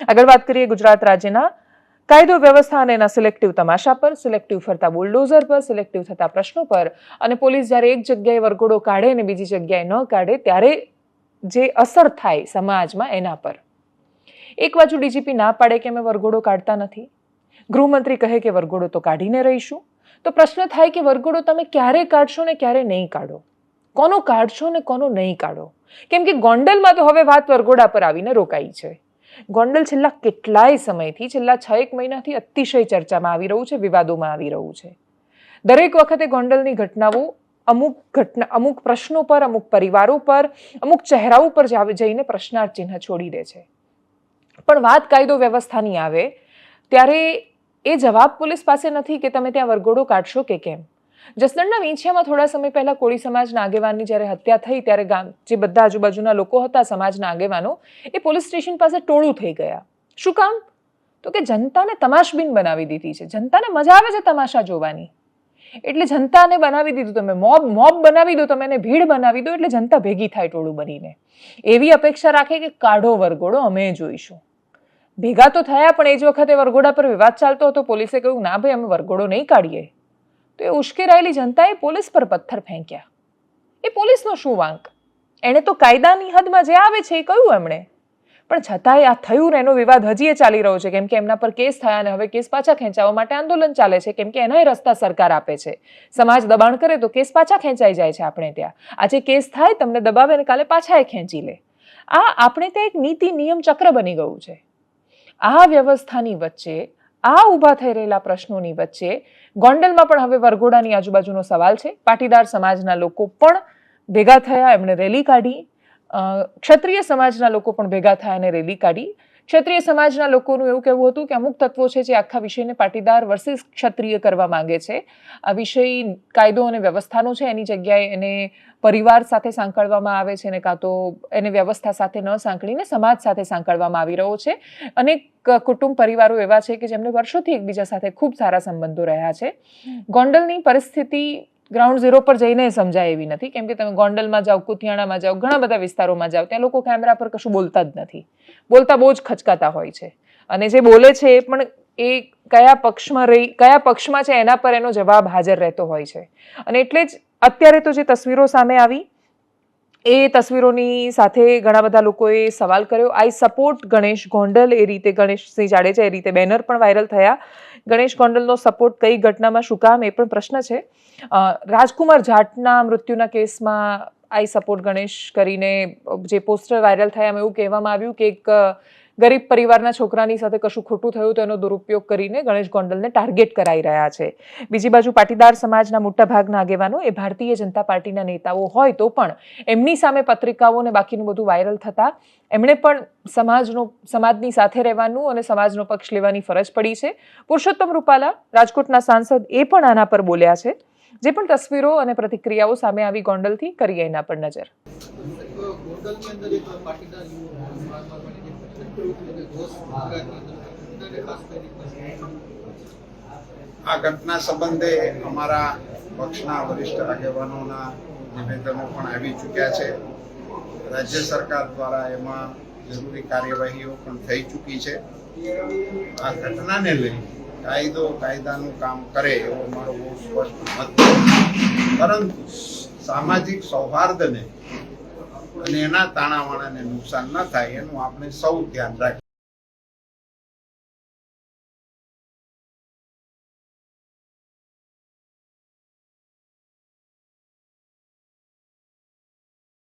આગળ વાત કરીએ ગુજરાત રાજ્યના કાયદો વ્યવસ્થા અને એના સિલેક્ટિવ તમાશા પર સિલેક્ટિવ ફરતા બુલડોઝર પર સિલેક્ટિવ થતા પ્રશ્નો પર. અને પોલીસ જ્યારે એક જગ્યાએ વરઘોડો કાઢે અને બીજી જગ્યાએ ન કાઢે, ત્યારે જે અસર થાય સમાજમાં એના પર. એક બાજુ ડીજીપી ના પાડે કે અમે વરઘોડો કાઢતા નથી. ગૃહમંત્રી કહે કે વરઘોડો તો કાઢીને રહીશું. તો પ્રશ્ન થાય કે વરઘોડો તમે ક્યારે કાઢશો ને ક્યારે નહીં કાઢો? કોનો કાઢશો ને કોનો નહીં કાઢો? કેમ કે ગોંડલમાં તો હવે વાત વરઘોડા પર આવીને રોકાઈ છે. ગોંડલ છેલ્લા કેટલાય સમયથી, છેલ્લા છ એક મહિનાથી અતિશય ચર્ચામાં આવી રહ્યું છે, વિવાદોમાં આવી રહ્યું છે. દરેક વખતે ગોંડલની ઘટનાઓ અમુક ઘટના, અમુક પ્રશ્નો પર, અમુક પરિવારો પર, અમુક ચહેરાઓ પર જઈને પ્રશ્નાર્થ ચિહ્ન છોડી દે છે. પણ વાત કાયદો વ્યવસ્થાની આવે, ત્યારે એ જવાબ પોલીસ પાસે નથી કે તમે ત્યાં વરઘોડો કાઢશો કે કેમ? જસદણના વીંછિયામાં થોડા સમય પહેલા કોળી સમાજના આગેવાનની જ્યારે હત્યા થઈ, ત્યારે ગામ જે બધા આજુબાજુના લોકો હતા સમાજના આગેવાનો, એ પોલીસ સ્ટેશન પાસે ટોળું થઈ ગયા. શું કામ? તો કે જનતાને તમાશબીન બનાવી દીધી છે. જનતાને મજા આવે છે તમાશા જોવાની. એટલે જનતાને બનાવી દીધું તમે. મોબ મોબ બનાવી દો તમે એને ભીડ બનાવી દો એટલે જનતા ભેગી થાય ટોળું બનીને. એવી અપેક્ષા રાખે કે કાઢો વરઘોડો, અમે જોઈશું. ભેગા તો થયા, પણ એ જ વખતે વરઘોડા પર વિવાદ ચાલતો હતો. પોલીસે કહ્યું, ના ભાઈ, અમે વરઘોડો નહીં કાઢીએ. તો એ ઉશ્કેરાયેલી જનતાએ પોલીસ પર પથ્થર ફેંક્યા. એ પોલીસનો શું વાંક? એણે તો કાયદાની હદમાં જે આવે છે એ કહ્યું એમણે. પણ છતાંય આ થયું એનો વિવાદ હજી એ ચાલી રહ્યો છે, કેમ કે એમના પર કેસ થયા અને હવે કેસ પાછા ખેંચાવવા માટે આંદોલન ચાલે છે, કેમ કે એનાય રસ્તા સરકાર આપે છે. સમાજ દબાણ કરે તો કેસ પાછા ખેંચાઈ જાય છે આપણે ત્યાં. આજે કેસ થાય તમને દબાવે અને કાલે પાછા એ ખેંચી લે. આ આપણે ત્યાં એક નીતિ નિયમ ચક્ર બની ગયું છે. આ વ્યવસ્થાની વચ્ચે આ ઊભા થઈ રહેલા પ્રશ્નોની વચ્ચે ગોંડલમાં પણ હવે વરઘોડાની આજુબાજુનો સવાલ છે. પાટીદાર સમાજના લોકો પણ ભેગા થયા, એમણે રેલી કાઢી. ક્ષત્રિય સમાજના લોકો પણ ભેગા થયા અને રેલી કાઢી. ક્ષત્રિય સમાજના લોકોનું એવું કહેવું હતું કે અમુક તત્વો છે જે આખા વિષયને પાટીદાર વર્સિસ ક્ષત્રિય કરવા માંગે છે. આ વિષય કાયદો અને વ્યવસ્થાનો છે, એની જગ્યાએ એને પરિવાર સાથે સાંકળવામાં આવે છે અને કાં તો એને વ્યવસ્થા સાથે ન સાંકળીને સમાજ સાથે સાંકળવામાં આવી રહ્યો છે. અનેક કુટુંબ પરિવારો એવા છે કે જેમને વર્ષોથી એકબીજા સાથે ખૂબ સારા સંબંધો રહ્યા છે. ગોંડલની પરિસ્થિતિ ગ્રાઉન્ડ ઝીરો પર જઈને સમજાય એવી નથી. કેમ કે તમે ગોંડલમાં જાઓ કુથિયાણામાં જાઓ, ઘણા બધા વિસ્તારોમાં જાઓ, ત્યાં લોકો કેમેરા પર કશું બોલતા જ નથી. બોલતા બહુ જ ખચકાતા હોય છે. અને જે બોલે છે એ પણ એ કયા પક્ષમાં રહી, કયા પક્ષમાં છે એના પર એનો જવાબ હાજર રહેતો હોય છે. અને એટલે જ અત્યારે તો જે તસવીરો સામે આવી એ તસવીરોની સાથે ઘણા બધા લોકોએ સવાલ કર્યો. I support Ganesh Gondal. એ રીતે ગણેશસિંહ જાડેજા એ રીતે બેનર પણ વાયરલ થયા. ગણેશ ગોંડલનો સપોર્ટ કઈ ઘટનામાં શું કામ એ પણ પ્રશ્ન છે. રાજકુમાર જાટના મૃત્યુના કેસમાં આઈ સપોર્ટ ગણેશ કરીને જે પોસ્ટર વાયરલ થયા એમાં એવું કહેવામાં આવ્યું કે એક ગરીબ પરિવારના છોકરાની સાથે કશું ખોટું થયું તો એનો દુરુપયોગ કરીને ગણેશ ગોંડલને ટાર્ગેટ કરાઈ રહ્યા છે. બીજી બાજુ પાટીદાર સમાજના મોટા ભાગના આગેવાનો એ ભારતીય જનતા પાર્ટીના નેતાઓ હોય તો પણ એમની સામે પત્રિકાઓ અને બાકીનું બધું વાયરલ થતા એમણે પણ સમાજનો, સમાજની સાથે રહેવાનું અને સમાજનો પક્ષ લેવાની ફરજ પડી છે. પુરુષોત્તમ રૂપાલા રાજકોટના સાંસદ એ પણ આના પર બોલ્યા છે. જે પણ તસવીરો અને પ્રતિક્રિયાઓ સામે આવી ગોંડલથી કરીએ એના પર નજર. ગોંડલની અંદર એક પાટીદાર યુવાનો આ ઘટના સંબંધે અમારા પક્ષના વરિષ્ઠ આગેવાનોના નિવેદનો પણ આવી ચૂક્યા છે. રાજ્ય સરકાર દ્વારા એમાં જરૂરી કાર્યવાહીઓ પણ થઈ ચૂકી છે. આ ઘટનાને લઈ કાયદો કાયદાનું કામ કરે એવો મારો બહુ સ્પષ્ટ મત પરંતુ સામાજિક સૌહાર્દને અને એના તાણાવાણાને નુકસાન ન થાય એનું આપણે સૌ ધ્યાન રાખીએ.